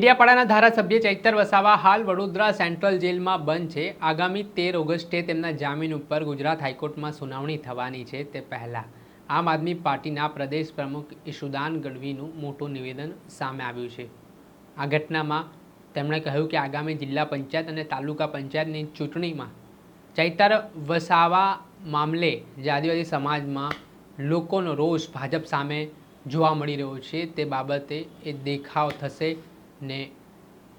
ડેડિયાપાડાના ધારાસભ્ય ચૈતર વસાવા હાલ વડોદરા સેન્ટ્રલ જેલમાં બંધ છે. આગામી તેર ઓગસ્ટે તેમના જામીન ઉપર ગુજરાત હાઈકોર્ટમાં સુનાવણી થવાની છે તે પહેલાં. આમ આદમી પાર્ટીના પ્રદેશ પ્રમુખ ઈશુદાન ગઢવીનું મોટું નિવેદન સામે આવ્યું છે. આ ઘટનામાં તેમણે કહ્યું કે આગામી જિલ્લા પંચાયત અને તાલુકા પંચાયતની ચૂંટણીમાં ચૈતર વસાવા મામલે જે આદિવાસી સમાજમાં લોકોનો રોષ ભાજપ સામે જોવા મળી રહ્યો છે. તે બાબતે એ દેખાવ થશે ને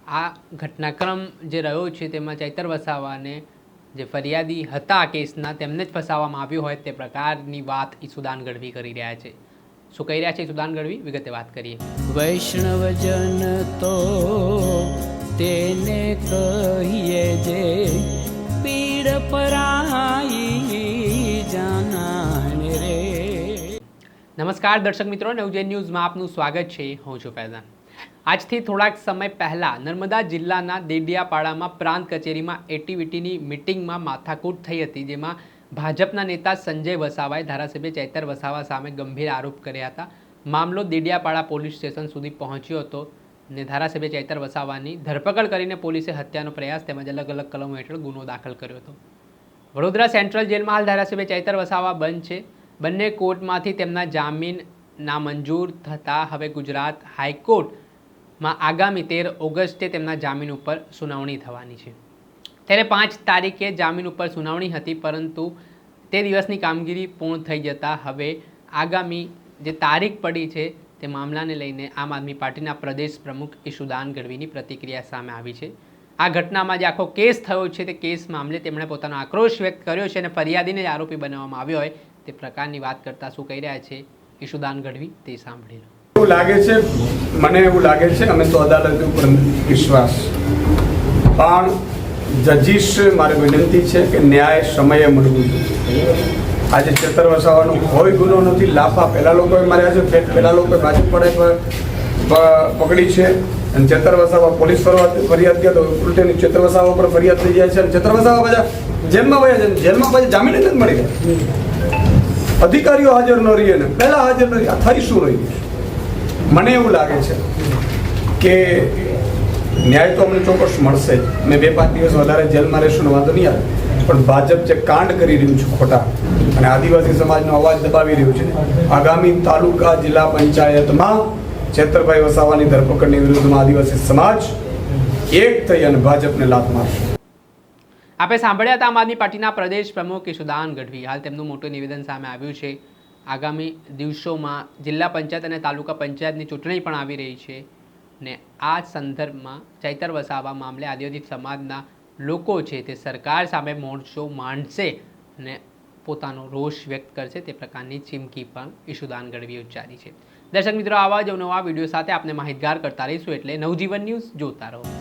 આ ઘટનાક્રમ જે રહ્યો છે તેમાં ચૈતર વસાવાને જે ફરિયાદી હતા કેસના તેમને જ ફસાવવામાં આવ્યો હોય તે પ્રકારની વાત ઈસુદાન ગઢવી કરી રહ્યા છે. શું કહી રહ્યા છે ઈસુદાન ગઢવી? વિગતે વાત કરીએ. વૈષ્ણવજન તો તેને કહીએ જે પીડ પરાઈ નમસ્કાર દર્શક મિત્રો નવજે ન્યૂઝમાં આપનું સ્વાગત છે. હું છું ફૈઝાન. આજથી થોડાક સમય પહેલાં નર્મદા જિલ્લાના દેડિયાપાડામાં પ્રાંત કચેરીમાં એટીવીટીની મિટિંગમાં માથાકૂટ થઈ હતી, જેમાં ભાજપના નેતા સંજય વસાવાએ ધારાસભ્ય ચૈતર વસાવા સામે ગંભીર આરોપ કર્યા હતા. મામલો દેડિયાપાડા પોલીસ સ્ટેશન સુધી પહોંચ્યો હતો ને ધારાસભ્ય ચૈતર વસાવાની ધરપકડ કરીને પોલીસે હત્યાનો પ્રયાસ તેમજ અલગ અલગ કલમો હેઠળ ગુનો દાખલ કર્યો હતો. વડોદરા સેન્ટ્રલ જેલમાં હાલ ધારાસભ્ય ચૈતર વસાવા બંધ છે. બંને કોર્ટમાંથી તેમના જામીન નામંજૂર થતાં હવે ગુજરાત હાઈકોર્ટમાં આગામી તેર ઓગસ્ટે તેમના જામીન ઉપર સુનાવણી થવાની છે. ત્યારે પાંચ તારીખે જામીન ઉપર સુનાવણી હતી, પરંતુ તે દિવસની કામગીરી પૂર્ણ થઈ જતાં હવે આગામી જે તારીખ પડી છે, તે મામલાને લઈને આમ આદમી પાર્ટીના પ્રદેશ પ્રમુખ ઈશુદાન ગઢવીની પ્રતિક્રિયા સામે આવી છે. આ ઘટનામાં જે આખો કેસ થયો છે, તે કેસ મામલે તેમણે પોતાનો આક્રોશ વ્યક્ત કર્યો છે અને ફરિયાદીને આરોપી બનાવવામાં આવ્યો હોય તે પ્રકારની વાત કરતા શું કહી રહ્યા છે? ઈશુદાન ગઢવી, તે સાંભળી લો. એવું લાગે છે, મને એવું લાગે છે, અમે તો અદાલત ઉપર વિશ્વાસ. પણ જજીશ મારી વિનંતી છે કે ન્યાય સમયે મળવું જોઈએ. આજે ચેતર વસાવાનો કોઈ ગુનો નથી, લાફા પહેલા લોકોએ માર્યા છે ફેટ પહેલા લોકોએ બાજુ પડે પકડી છે. અને ચેતર વસાવા પોલીસ ફરિયાદ ગયા તો ઉલટેની ચેતર વસાવા પર ફરિયાદ થઈ જાય છે. અને ચેતર વસાવા પાછા જેલમાં વયા છે જેલમાં પછી જામીન જ મળી. ગયા અધિકારીઓ હાજર ન રહીએ ને પહેલા હાજર ન રહીએ થઈ શું રહ્યું મને એવું લાગે છે કે ન્યાય તો અમને ચોક્કસ મળશે. જ મેં બે પાંચ દિવસ વધારે જેલમાં રહેશું ને વાંધો નહીં આવે. પણ ભાજપ જે કાંડ કરી રહ્યું છે ખોટા, અને આદિવાસી સમાજનો અવાજ દબાવી રહ્યું છે, આગામી તાલુકા જિલ્લા પંચાયતમાં છેતરભાઈ વસાવાની ધરપકડની વિરુદ્ધમાં આદિવાસી સમાજ એક થઈ અને ભાજપને લાત મારશે. આપણે સાંભળ્યા હતા આમ આદમી પાર્ટીના પ્રદેશ પ્રમુખ ઈશુદાન ગઢવી. હાલ તેમનું મોટું નિવેદન સામે આવ્યું છે. આગામી દિવસોમાં જિલ્લા પંચાયત અને તાલુકા પંચાયતની ચૂંટણી પણ આવી રહી છે ને આ સંદર્ભમાં ચૈતર વસાવા મામલે આદિવાસી સમાજના લોકો છે તે સરકાર સામે મોરચો માંડશે ને પોતાનો રોષ વ્યક્ત કરશે તે પ્રકારની ચીમકી પણ ઈશુદાન ગઢવીએ ઉચ્ચારી છે. દર્શક મિત્રો, આવા જ નવા વીડિયો સાથે આપણે માહિતગાર કરતા રહીશું એટલે નવજીવન ન્યૂઝ જોતા રહો.